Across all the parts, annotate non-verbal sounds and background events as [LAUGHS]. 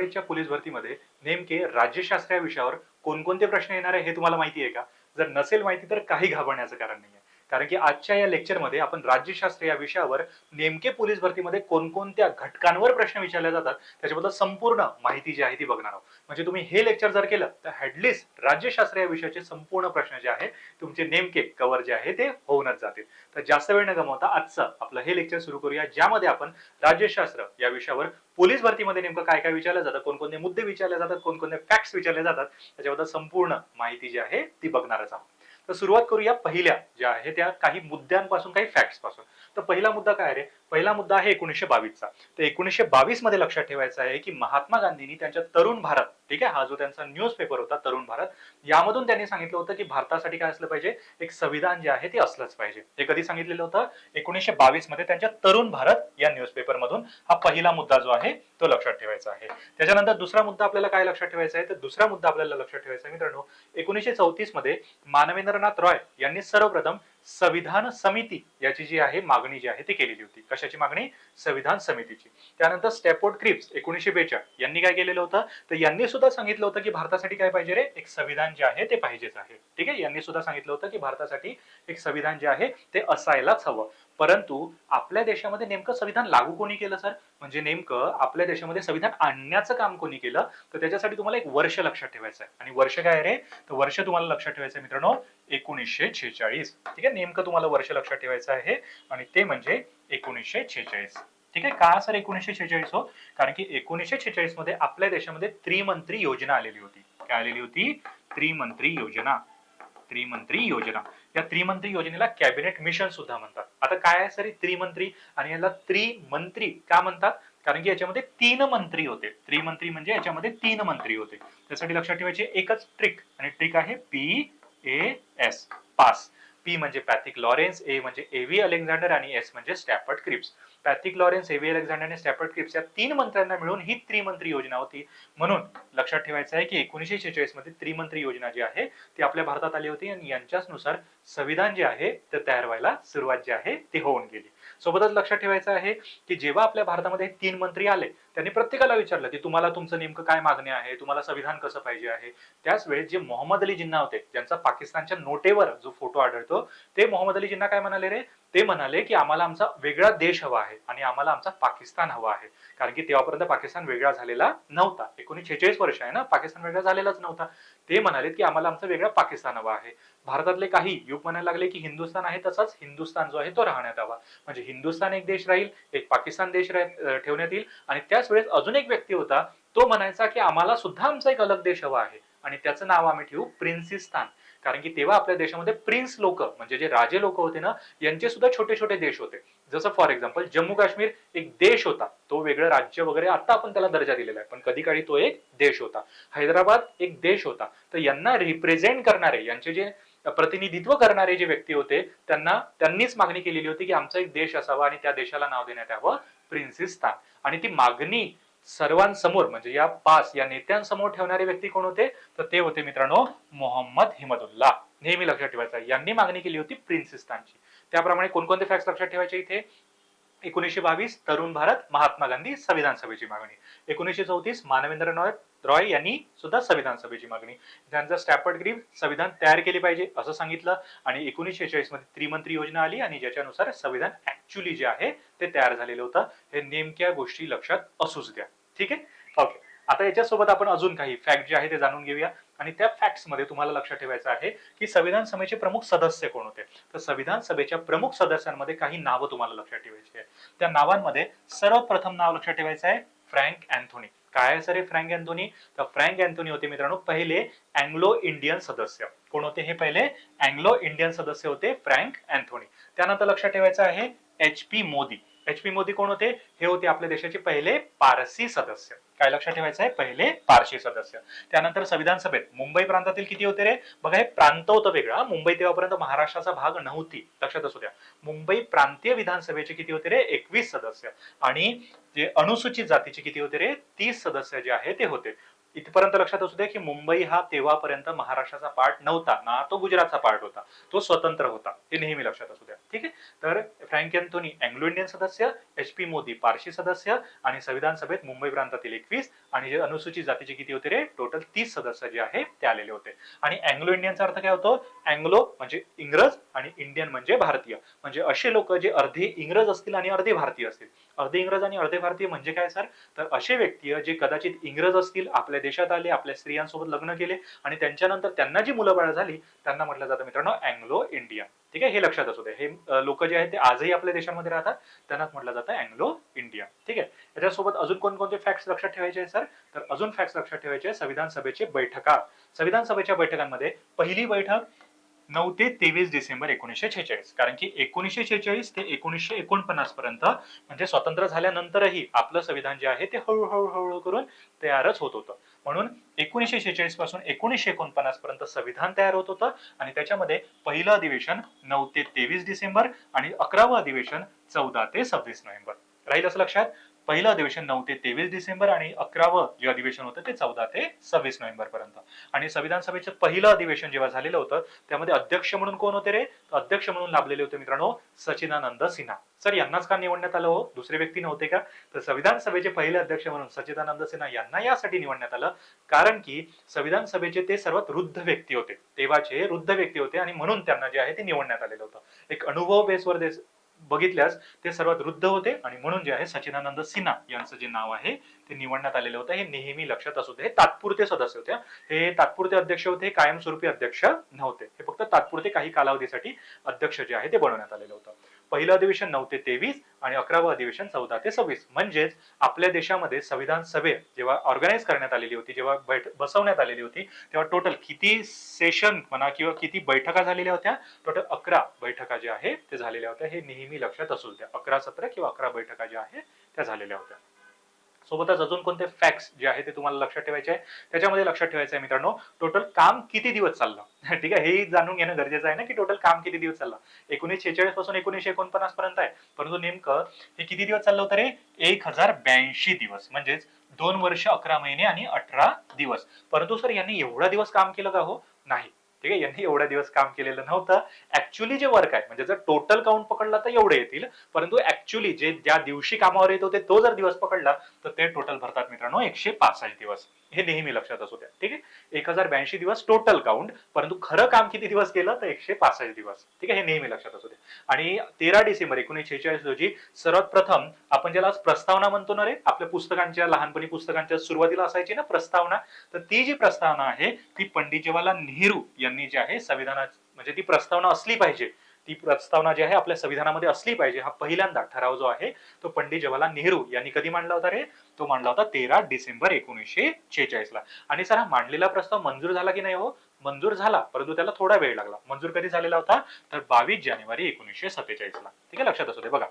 विद्यार्थी यावेळीच्या पोलीस भरतीमध्ये नेमके राज्यशास्त्र या विषयावर कोणकोणते प्रश्न येणार आहे हे तुम्हाला माहिती आहे का? जर नसेल माहिती तर काही घाबरण्याचं कारण नाही कारण की आजच्या या लेक्चरमध्ये आपण राज्यशास्त्र या विषयावर नेमके पोलीस भरतीमध्ये कोणकोणत्या घटकांवर प्रश्न विचारले जातात त्याच्याबद्दल संपूर्ण माहिती जी आहे ती बघणार आहोत. म्हणजे तुम्ही हे लेक्चर जर केलं तर ऍटलिस्ट राज्यशास्त्र या विषयाचे संपूर्ण प्रश्न जे आहे तुमचे नेमके कव्हर जे आहे ते होऊनच जातील. तर जास्त वेळ न गमावता आजचं आपलं हे लेक्चर सुरू करूया ज्यामध्ये आपण राज्यशास्त्र या विषयावर पोलीस भरतीमध्ये नेमकं काय काय विचारलं जातं कोणकोणते मुद्दे विचारले जातात कोणकोणते फॅक्ट्स विचारले जातात त्याच्याबद्दल संपूर्ण माहिती जी आहे ती बघणारच आहोत. तर सुरुवात करूया पहिल्या ज्या आहे त्या काही मुद्द्यांपासून काही फॅक्ट्सपासून. तर पहिला मुद्दा काय रे? पहिला मुद्दा आहे एकोणीसशे बावीसचा. तर एकोणीसशे बावीसमध्ये लक्षात ठेवायचं आहे की महात्मा गांधींनी त्यांच्या तरुण भारत ठीक आहे? हा जो त्यांचा न्यूज पेपर होता तरुण भारत यामधून त्यांनी सांगितलं होतं की भारतासाठी काय असलं पाहिजे? एक संविधान जे आहे ते असलंच पाहिजे. हे कधी सांगितलेलं होतं? एकोणीसशे बावीसमध्ये त्यांच्या तरुण भारत या न्यूज पेपर मधून हा पहिला मुद्दा जो आहे तो लक्षात ठेवायचा आहे. त्याच्यानंतर दुसरा मुद्दा आपल्याला काय लक्षात ठेवायचा आहे? तर दुसरा मुद्दा आपल्याला लक्षात ठेवायचा आहे मित्रांनो एकोणीसशे चौतीसमध्ये मानवेंद्रनाथ रॉय यांनी सर्वप्रथम संविधान समिती याची जी आहे मागणी जी आहे ती केलेली होती. कशाची मागणी? संविधान समितीची. त्यानंतर स्टॅपोर्ट क्रिप्स एकोणीसशे बेचाळ यांनी काय केलेलं होतं? तर यांनी सुद्धा सांगितलं होतं की भारतासाठी काय पाहिजे रे? एक संविधान जे आहे ते पाहिजेच आहे. ठीक आहे? यांनी सुद्धा सांगितलं होतं की भारतासाठी एक संविधान जे आहे ते असायलाच हवं. परंतु आपल्या देशामध्ये नेमकं संविधान लागू कोणी केलं सर? म्हणजे नेमकं आपल्या देशामध्ये संविधान आणण्याचं काम कोणी केलं तर त्याच्यासाठी तुम्हाला एक वर्ष लक्षात ठेवायचं आहे आणि वर्ष काय रे? तर वर्ष तुम्हाला लक्षात ठेवायचं आहे मित्रांनो एकोणीसशे छेचाळीस. ठीक आहे? नेमकं तुम्हाला वर्ष लक्षात ठेवायचं आहे आणि ते म्हणजे एकोणीसशे छेचाळीस. ठीक आहे? का सर एकोणीसशे छेचाळीस हो? कारण की एकोणीसशे छेचाळीसमध्ये आपल्या देशामध्ये त्रिमंत्री योजना आलेली होती. काय आलेली होती? त्रिमंत्री योजना. त्रिमंत्री योजना. या त्रिमंत्री योजनेला कॅबिनेट मिशन सुद्धा म्हणतात. आता काय आहे सर त्रिमंत्री? आणि याला त्रिमंत्री का म्हणतात? कारण की याच्यामध्ये तीन मंत्री होते. त्रिमंत्री म्हणजे याच्यामध्ये तीन मंत्री होते. त्यासाठी लक्षात ठेवायचे एकच ट्रिक आणि ट्रिक आहे P A S pass P म्हणजे पॅथिक लॉरेन्स ए म्हणजे एव्ही अलेक्झांडर आणि एस म्हणजे Stafford Cripps. Pethick Lawrence A V Alexander आणि स्टॅफर्ड क्रिप्स या तीन मंत्र्यांना मिळून ही त्रिमंत्री योजना होती. म्हणून लक्षात ठेवायचं आहे की एकोणीसशे शेहेचाळीसमध्ये त्रिमंत्री योजना जी आहे ती आपल्या भारतात आली होती आणि यांच्याच नुसार संविधान जे आहे ते तयार व्हायला सुरुवात जी आहे ती होऊन गेली. सोबतच लक्षात ठेवायचं आहे की जेव्हा आपल्या भारतामध्ये तीन मंत्री आले त्यांनी प्रत्येकाला विचारलं की तुम्हाला तुमचं नेमकं काय मागणी आहे तुम्हाला संविधान कसं पाहिजे आहे? त्याच वेळेस जे मोहम्मद अली जिन्ना होते ज्यांचा पाकिस्तानच्या नोटेवर जो फोटो आढळतो ते मोहम्मद अली जिन्ना काय म्हणाले रे? ते म्हणाले की आम्हाला आमचा वेगळा देश हवा आहे आणि आम्हाला आमचा पाकिस्तान हवा आहे. कारण की तेव्हापर्यंत पाकिस्तान वेगळा झालेला नव्हता. एकोणीस छेचाळीस वर्ष आहे ना पाकिस्तान वेगळा झालेलाच नव्हता. ते म्हणाले की आम्हाला आमचा वेगळा पाकिस्तान हवा आहे. भारतातले काही युग म्हणायला लागले की हिंदुस्थान आहे तसाच हिंदुस्थान जो आहे तो राहण्यात हवा. म्हणजे हिंदुस्थान एक देश राहील एक पाकिस्तान देश ठेवण्यात येईल आणि त्याच वेळेस अजून एक व्यक्ती होता तो म्हणायचा की आम्हाला सुद्धा आमचा एक अलग देश हवा आहे. आणि त्याचं नाव आम्ही ठेवू प्रिन्सिस्तान कारण की तेव्हा आपल्या देशामध्ये प्रिन्स लोक म्हणजे जे राजे लोक होते ना यांचे सुद्धा छोटे छोटे देश होते. जसं फॉर एक्झाम्पल जम्मू काश्मीर एक देश होता. तो वेगळं राज्य वगैरे आता आपण त्याला दर्जा दिलेला आहे. पण कधी काळी तो एक देश होता. हैदराबाद एक देश होता. तर यांना रिप्रेझेंट करणारे यांचे जे प्रतिनिधित्व करणारे जे व्यक्ती होते त्यांना त्यांनीच मागणी केलेली होती की आमचा एक देश असावा आणि त्या देशाला नाव देण्यात यावं प्रिन्सिस्तान आणि ती मागणी सर्वांसमोर म्हणजे या पास या नेत्यांसमोर ठेवणारे व्यक्ती कोण होते? तर ते होते मित्रांनो मोहम्मद हिमदुल्ला. नेहमी लक्षात ठेवायचं यांनी मागणी केली होती प्रिन्सिस्तानची. त्याप्रमाणे कोणकोणते फॅक्ट लक्षात ठेवायचे इथे? एकोणीसशे बावीस तरुण भारत महात्मा गांधी संविधान सभेची मागणी. एकोणीसशे चौतीस मानवेंद्रनाथ रॉय यांनी सुद्धा संविधान सभेची मागणी. त्यांचा स्टॅपर्ड ग्रीफ संविधान तयार केले पाहिजे असं सांगितलं. आणि एकोणीसशे चाळीसमध्ये त्रिमंत्री योजना आली आणि ज्याच्यानुसार संविधान ऍक्च्युली जे आहे ते तयार झालेलं होतं. हे नेमक्या गोष्टी लक्षात असूच द्या. ठीक आहे? ओके आता याच्यासोबत आपण अजून काही फॅक्ट जे आहे ते जाणून घेऊया. आणि त्या फॅक्टमध्ये तुम्हाला लक्षात ठेवायचं आहे की संविधान सभेचे प्रमुख सदस्य कोण होते? तर संविधान सभेच्या प्रमुख सदस्यांमध्ये काही नावं तुम्हाला लक्षात ठेवायची आहे त्या नावांमध्ये सर्वप्रथम नाव लक्षात ठेवायचं आहे फ्रँक अँथोनी. काय आहे सर हे फ्रँक अँथोनी? तर फ्रँक अँथोनी होते मित्रांनो पहिले अँग्लो इंडियन सदस्य. कोण होते हे पहिले? अँग्लो इंडियन सदस्य होते फ्रँक अँथोनी. त्यानंतर लक्षात ठेवायचं आहे H P Modi. H P Modi कोण होते? हे होते आपल्या देशाचे पहिले पारसी सदस्य. काय लक्षात ठेवायचं आहे? पहिले पारसी सदस्य. त्यानंतर संविधान सभेत मुंबई प्रांतातील किती होते रे? बघा हे प्रांत होतं वेगळा मुंबई तेव्हापर्यंत महाराष्ट्राचा भाग नव्हती. लक्षात असू द्या. मुंबई प्रांतीय विधानसभेचे किती होते रे? एकवीस सदस्य. आणि जे अनुसूचित जातीचे किती होते रे? तीस सदस्य जे आहे ते होते. इथपर्यंत लक्षात असू द्या की मुंबई हा तेव्हापर्यंत महाराष्ट्राचा पार्ट नव्हता ना तो गुजरातचा पार्ट होता तो स्वतंत्र होता हे नेहमी लक्षात असू द्या. ठीक आहे? तर फ्रँक अँथोनी अँग्लो इंडियन सदस्य एच पी मोदी पारशी सदस्य आणि संविधान सभेत मुंबई प्रांतातील एकवीस आणि जे अनुसूचित जातीचे किती होते रे? टोटल तीस सदस्य जे आहे ते आलेले होते. आणि अँग्लो इंडियनचा अर्थ काय होतो? अँग्लो म्हणजे इंग्रज आणि इंडियन म्हणजे भारतीय. म्हणजे असे लोक जे अर्धे इंग्रज असतील आणि अर्धे भारतीय असतील. अर्धे इंग्रज आणि अर्धे भारतीय म्हणजे काय सर? तर असे व्यक्ती जे कदाचित इंग्रज असतील आपल्या आपल्या देशात आले आपल्या स्त्रियांसोबत लग्न केले आणि त्यांच्यानंतर त्यांना जी मुलं बाळ झाली त्यांना म्हटलं जातं मित्रांनो अँग्लो इंडियन. ठीक आहे? हे लक्षात असू दे. हे लोक जे आहेत ते आजही आपल्या देशामध्ये राहतात. त्यांनाच म्हटलं जातं अँग्लो इंडियन. ठीक आहे? याच्यासोबत अजून कोणकोणते फॅक्ट्स लक्षात ठेवायचे सर? तर अजून फॅक्ट्स लक्षात ठेवायचे संविधान सभेचे बैठका. संविधान सभेच्या बैठकांमध्ये पहिली बैठक नऊ ते तेवीस डिसेंबर एकोणीसशे छेचाळीस कारण की एकोणीसशे छेचाळीस ते एकोणीसशे एकोणपन्नास पर्यंत म्हणजे स्वतंत्र झाल्यानंतरही आपलं संविधान जे आहे ते हळूहळू हळूहळू करून तयारच होत होतं. म्हणून एकोणीसशे छेचाळीसपासून एकोणीसशे एकोणपन्नास पर्यंत संविधान तयार होत होतं आणि त्याच्यामध्ये पहिलं अधिवेशन नऊ ते तेवीस डिसेंबर आणि अकरावं अधिवेशन चौदा ते सव्वीस नोव्हेंबर. राहील असं लक्षात? पहिलं अधिवेशन नऊ ते तेवीस डिसेंबर आणि अकरावं जे अधिवेशन होतं ते चौदा ते सव्वीस नोव्हेंबर पर्यंत. आणि संविधान सभेचं पहिलं अधिवेशन जेव्हा झालेलं होतं त्यामध्ये अध्यक्ष म्हणून कोण होते रे? अध्यक्ष म्हणून लाभलेले होते मित्रांनो सचिदानंद सिन्हा. सर यांनाच का निवडण्यात आलं हो? दुसरे व्यक्ती नव्हते का? तर संविधान सभेचे पहिले अध्यक्ष म्हणून सचिदानंद सिन्हा यांना यासाठी निवडण्यात आलं. कारण की संविधान सभेचे ते सर्वात वृद्ध व्यक्ती होते. तेव्हाचे वृद्ध व्यक्ती होते आणि म्हणून त्यांना जे आहे ते निवडण्यात आलेलं होतं. एक अनुभव बेसवर बघितल्यास ते सर्वात वृद्ध होते. आणि म्हणून जे आहे सचिनानंद सिन्हा यांचं जे नाव आहे ते निवडण्यात आलेलं होतं. हे नेहमी लक्षात असू दे. हे तात्पुरते सदस्य होते. हे तात्पुरते अध्यक्ष होते हे कायमस्वरूपी अध्यक्ष नव्हते. हे फक्त तात्पुरते काही कालावधीसाठी अध्यक्ष जे आहे ते बनवण्यात आलेलं होतं. पहिलं अधिवेशन नऊ ते तेवीस आणि अकरावं अधिवेशन चौदा ते सव्वीस. म्हणजेच आपल्या देशामध्ये संविधान सभे जेव्हा ऑर्गनाईज करण्यात आलेली होती जेव्हा बैठ बसवण्यात आलेली होती तेव्हा टोटल किती सेशन म्हणा किंवा किती बैठका झालेल्या होत्या? टोटल अकरा बैठका ज्या आहे ते झालेल्या होत्या. हे नेहमी लक्षात असू द्या. अकरा सत्र किंवा अकरा बैठका ज्या आहे त्या झालेल्या होत्या. सोबतच अजून कोणते फॅक्ट्स जे आहे ते तुम्हाला लक्षात ठेवायचे आहे? त्याच्यामध्ये लक्षात ठेवायचं आहे मित्रांनो टोटल काम किती दिवस चाललं? [LAUGHS] ठीक आहे हे जाणून घेणं गरजेचं आहे ना की टोटल काम किती दिवस चाललं? एकोणीसशे छेचाळीसपासून एकोणीसशे एकोणपन्नास पर्यंत आहे. परंतु नेमकं हे किती दिवस चाललं होतं रे? एक हजार ब्याऐंशी दिवस म्हणजेच दोन वर्ष अकरा महिने आणि अठरा दिवस. परंतु सर यांनी एवढा दिवस काम केलं का हो? नाही. ठीक आहे? यांनी एवढ्या दिवस काम केलेलं नव्हतं. ऍक्च्युली जे वर्क आहे म्हणजे जर टोटल काउंट पकडला तर एवढे येतील. परंतु ऍक्च्युली जे ज्या दिवशी कामावर येत होते तो जर दिवस पकडला तर ते टोटल भरतात मित्रांनो एकशे पासष्ट दिवस. हे नेहमी लक्षात असू द्या. ठीक आहे? एक हजार ब्याऐंशी दिवस टोटल काउंट परंतु खरं काम किती दिवस केलं? तर एकशे पासष्ट दिवस. ठीक आहे? हे नेहमी लक्षात असू द्या. आणि तेरा डिसेंबर एकोणीसशे शेहेचाळीस रोजी सर्वात प्रथम आपण ज्याला प्रस्तावना म्हणतो ना रे आपल्या पुस्तकांच्या लहानपणी पुस्तकांच्या सुरुवातीला असायची ना प्रस्तावना तर ती जी प्रस्तावना आहे ती पंडित जवाहरलाल नेहरू यांनी जे आहे संविधानात म्हणजे ती प्रस्तावना असली पाहिजे. ती प्रस्तावना जी आहे आपल्या संविधानामध्ये असली पाहिजे. हा पहिल्यांदा ठराव जो आहे तो पंडित जवाहरलाल नेहरू यांनी कधी मांडला होता रे? तो मांडला होता तेरा डिसेंबर एकोणीसशे छेचाळीस ला. आणि सर हा मांडलेला प्रस्ताव मंजूर झाला की नाही हो? मंजूर झाला परंतु त्याला थोडा वेळ लागला. मंजूर कधी झालेला होता? तर बावीस जानेवारी एकोणीसशे सत्तेचाळीस ला. ठीक आहे लक्षात असू दे. बघा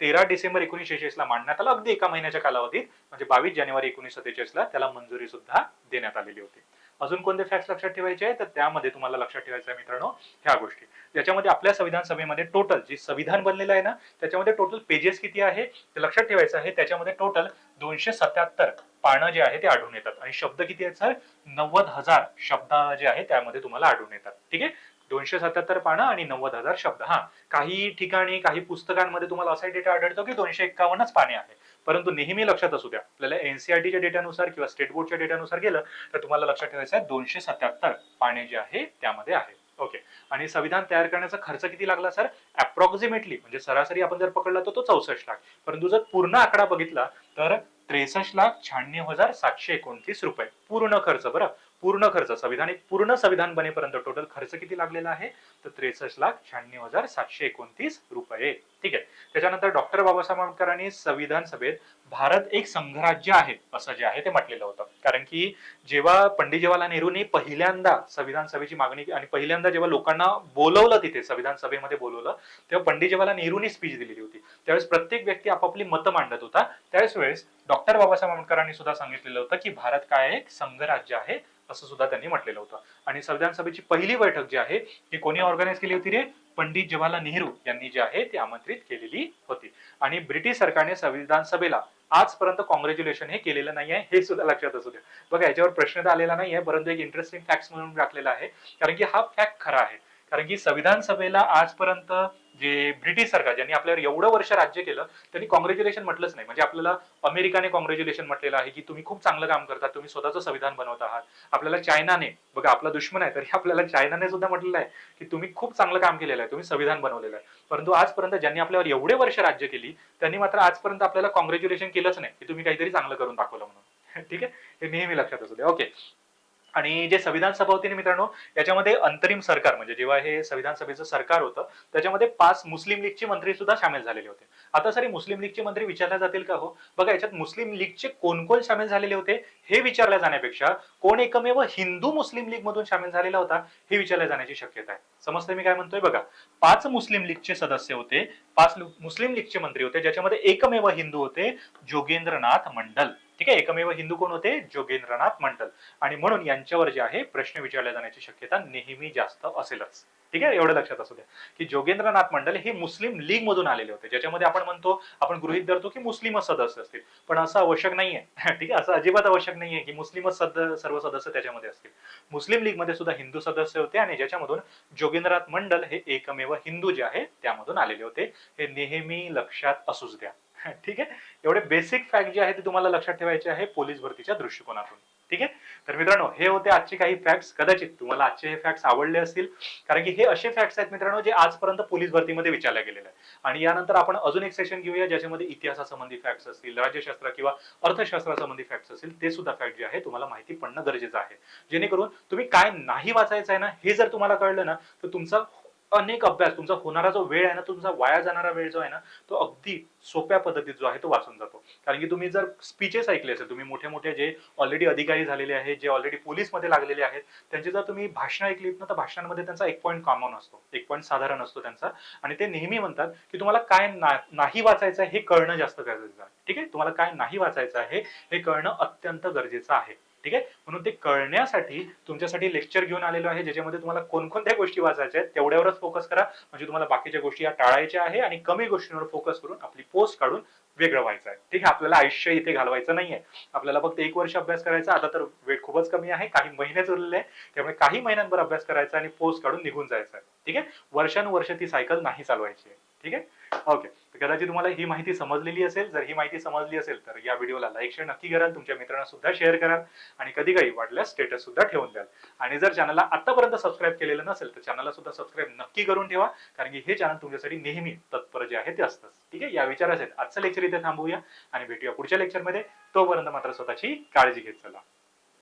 तेरा डिसेंबर एकोणीसशे छेचाळीस ला मांडण्यात आला. अगदी एका महिन्याच्या कालावधीत म्हणजे बावीस जानेवारी एकोणीसशे सत्तेचाळीस ला त्याला मंजुरी सुद्धा देण्यात आलेली होती. अजून कोणते फॅक्ट लक्षात ठेवायचे आहे तर त्यामध्ये तुम्हाला लक्षात ठेवायचं आहे मित्रांनो ह्या गोष्टी. ज्याच्यामध्ये आपल्या संविधान सभेमध्ये टोटल जे संविधान बनलेलं आहे ना त्याच्यामध्ये टोटल पेजेस किती आहे? ते लक्षात ठेवायचं आहे. त्याच्यामध्ये टोटल दोनशे सत्याहत्तर पानं जे आहे ते आढळून येतात. आणि शब्द किती आहेत सर? नव्वद हजार शब्द जे आहे त्यामध्ये तुम्हाला आढळून येतात. ठीक आहे? दोनशे सत्याहत्तर पानं आणि नव्वद हजार शब्द. हा काही ठिकाणी काही पुस्तकांमध्ये तुम्हाला असा डेटा आढळतो की दोनशे एक्कावन्नच पाने आहे परंतु नेहमी लक्षात असू द्या आपल्याला एनसीआरटीच्या डेटानुसार किंवा स्टेट बोर्डच्या डेटानुसार गेलं तर तुम्हाला लक्षात ठेवायचं आहे दोनशे सत्याहत्तर पाने जे आहे त्यामध्ये आहे. ओके आणि संविधान तयार करण्याचा खर्च किती लागला सर? अप्रॉक्सिमेटली म्हणजे सरासरी आपण जर पकडला तर तो चौसष्ट लाख. परंतु जर पूर्ण आकडा बघितला तर त्रेसष्ट लाख शहाण्णव हजार सातशे एकोणतीस रुपये. पूर्ण खर्च बरं? पूर्ण खर्च संविधान एक पूर्ण संविधान बनेपर्यंत टोटल खर्च किती लागलेला आहे? तर त्रेसष्ट लाख शहाण्णव हजार सातशे एकोणतीस रुपये. ठीक आहे. त्याच्यानंतर डॉक्टर बाबासाहेब आंबेडकरांनी संविधान सभेत भारत एक संघराज्य आहे असं जे आहे ते म्हटलेलं होतं. कारण की जेव्हा पंडित जवाहरलाल नेहरूंनी पहिल्यांदा संविधान सभेची मागणी आणि पहिल्यांदा जेव्हा लोकांना बोलवलं तिथे संविधान सभेमध्ये बोलवलं तेव्हा पंडित जवाहरलाल नेहरूंनी स्पीच दिलेली होती. त्यावेळेस प्रत्येक व्यक्ती आपापली मतं मांडत होता. त्यावेळेस वेळेस डॉक्टर बाबासाहेब आंबेडकरांनी सुद्धा सांगितलेलं होतं की भारत काय एक संघराज्य आहे असं सुद्धा त्यांनी म्हटलेलं होतं. आणि संविधान सभेची पहिली बैठक जी आहे ती कोणी ऑर्गनाईज केली होती रे? पंडित जवाहरलाल नेहरू यांनी जे आहे ती आमंत्रित केलेली होती. आणि ब्रिटिश सरकारने संविधान सभेला आजपर्यंत कॉंग्रॅच्युलेशन हे केलेलं नाही आहे हे सुद्धा लक्षात असू द्या. बघा याच्यावर प्रश्न तर आलेला नाही आहे परंतु एक इंटरेस्टिंग फॅक्ट म्हणून टाकलेला आहे. कारण की हा फॅक्ट खरा आहे. कारण की संविधान सभेला आजपर्यंत जे ब्रिटिश सरकार ज्यांनी आपल्यावर एवढं वर्ष राज्य केलं त्यांनी कॉंग्रॅच्युलेशन म्हटलंच नाही. म्हणजे आपल्याला अमेरिकाने कॉंग्रॅच्युलेशन म्हटलेलं आहे की तुम्ही खूप चांगलं काम करता तुम्ही स्वतःचं संविधान बनवत आहात. आपल्याला चायनाने बघा आपला दुश्मन आहे तरी आपल्याला चायनाने सुद्धा म्हटलेलं आहे की तुम्ही खूप चांगलं काम केलेलं आहे तुम्ही संविधान बनवलेलं आहे. परंतु आजपर्यंत ज्यांनी आपल्यावर एवढे वर्ष राज्य केली त्यांनी मात्र आजपर्यंत आपल्याला कॉंग्रॅच्युलेशन केलंच नाही की तुम्ही काहीतरी चांगलं करून दाखवलं म्हणून. [LAUGHS] ठीक आहे? हे नेहमी लक्षात असू द्या ओके आणि जे संविधान सभा होती ना मित्रांनो याच्यामध्ये अंतरिम सरकार म्हणजे जेव्हा हे संविधान सभेचं सरकार होतं त्याच्यामध्ये पाच मुस्लिम लीगचे मंत्री सुद्धा सामील झालेले होते. आता सर मुस्लिम लीगचे मंत्री विचारले जातील का हो? बघा याच्यात मुस्लिम लीगचे कोण कोण सामील झालेले होते हे विचारल्या जाण्यापेक्षा कोण एकमेव हिंदू मुस्लिम लीग मधून सामील झालेला होता हे विचारल्या जाण्याची शक्यता आहे. समजते मी काय म्हणतोय बघा पाच मुस्लिम लीगचे सदस्य होते पाच मुस्लिम लीगचे मंत्री होते ज्याच्यामध्ये एकमेव हिंदू होते जोगेंद्रनाथ मंडल. ठीक आहे? एकमेव हिंदू कोण होते? जोगेंद्रनाथ मंडल. आणि म्हणून यांच्यावर जे आहे प्रश्न विचारले जाण्याची शक्यता नेहमी जास्त असेलच. ठीक आहे? एवढं लक्षात असू द्या. की जोगेंद्रनाथ मंडल हे मुस्लिम लीग मधून आलेले होते. ज्याच्यामध्ये आपण म्हणतो आपण गृहित धरतो की मुस्लिमच सदस्य असतील. पण असं आवश्यक नाहीये. [LAUGHS] ठीक आहे? असं अजिबात आवश्यक नाहीये की मुस्लिमच सद सर्व सदस्य त्याच्यामध्ये असतील. मुस्लिम लीगमध्ये सुद्धा हिंदू सदस्य होते आणि ज्याच्यामधून जोगेंद्रनाथ मंडल हे एकमेव हिंदू जे आहे त्यामधून आलेले होते. हे नेहमी लक्षात असूच द्या. [LAUGHS] ठीक आहे? एवढे बेसिक फॅक्ट जे आहे ते तुम्हाला लक्षात ठेवायचे आहे पोलीस भरतीच्या दृष्टिकोनातून. ठीक आहे? तर मित्रांनो हे होते आजचे काही फॅक्ट्स कदाचित तुम्हाला आजचे हे फॅक्ट्स आवडले असतील. कारण की हे असे फॅक्ट्स आहेत मित्रांनो जे आजपर्यंत पोलीस भरतीमध्ये विचारले गेलेले आहेत. आणि यानंतर आपण अजून एक सेशन घेऊया ज्याच्यामध्ये इतिहासासंबंधी फॅक्ट्स असतील राज्यशास्त्र किंवा अर्थशास्त्रासंबंधी फॅक्ट्स असतील ते सुद्धा फॅक्ट जे आहे तुम्हाला माहिती पडणं गरजेचं आहे. जेणेकरून तुम्ही काय नाही वाचायचं आहे ना हे जर तुम्हाला कळलं ना तर तुमचा अनेक अभ्यास तुमचा होणारा जो वेळ आहे ना तुमचा वाया जाणारा वेळ जो आहे ना तो अगदी सोप्या पद्धतीत जो आहे तो वाचून जातो. कारण की तुम्ही जर स्पीचेस ऐकले असेल तुम्ही मोठे मोठे जे ऑलरेडी अधिकारी झालेले आहेत जे ऑलरेडी पोलीसमध्ये लागलेले आहेत त्यांची जर तुम्ही भाषणं ऐकलीत ना तर भाषणांमध्ये त्यांचा एक पॉईंट कॉमन असतो एक पॉईंट साधारण असतो त्यांचा. आणि ते नेहमी म्हणतात की तुम्हाला काय ना- नाही वाचायचं आहे हे कळणं जास्त गरजेचं आहे. ठीक आहे? तुम्हाला काय नाही वाचायचं आहे हे कळणं अत्यंत गरजेचं आहे. ठीक आहे? म्हणून ते कळण्यासाठी तुमच्यासाठी लेक्चर घेऊन आलेलो आहे ज्याच्यामध्ये तुम्हाला कोणकोणत्या गोष्टी वाचायच्या आहेत तेवढ्यावरच फोकस करा. म्हणजे तुम्हाला बाकीच्या गोष्टी या टाळायच्या आहे आणि कमी गोष्टींवर फोकस करून आपली पोस्ट काढून वेगळं व्हायचं आहे. ठीक आहे? आपल्याला आयुष्य इथे घालवायचं नाहीये. आपल्याला फक्त एक वर्ष अभ्यास करायचा आता तर वेळ खूपच कमी आहे. काही महिनेच उरलेले आहे त्यामुळे काही महिन्यांवर अभ्यास करायचा आणि पोस्ट काढून निघून जायचं आहे. ठीक आहे? वर्षानुवर्ष ती सायकल नाही चालवायची आहे. ठीक आहे? ओके तर कदाचित तुम्हाला ही माहिती समजलेली असेल. जर ही माहिती समजली असेल तर या व्हिडिओला लाईक शेअर नक्की कराल तुमच्या मित्रांना सुद्धा शेअर कराल आणि कधी काही वाटल्यास स्टेटस सुद्धा ठेवून द्याल. आणि जर चॅनलला आतापर्यंत सबस्क्राईब केलेलं नसेल तर चॅनलला सुद्धा सबस्क्राईब नक्की करून ठेवा. कारण की हे चॅनल तुमच्यासाठी नेहमी तत्पर जे आहे ते असतं. ठीक आहे? या असेल आजचं लेक्चर इथे थांबूया आणि भेटूया पुढच्या लेक्चरमध्ये तोपर्यंत मात्र स्वतःची काळजी घेत चला.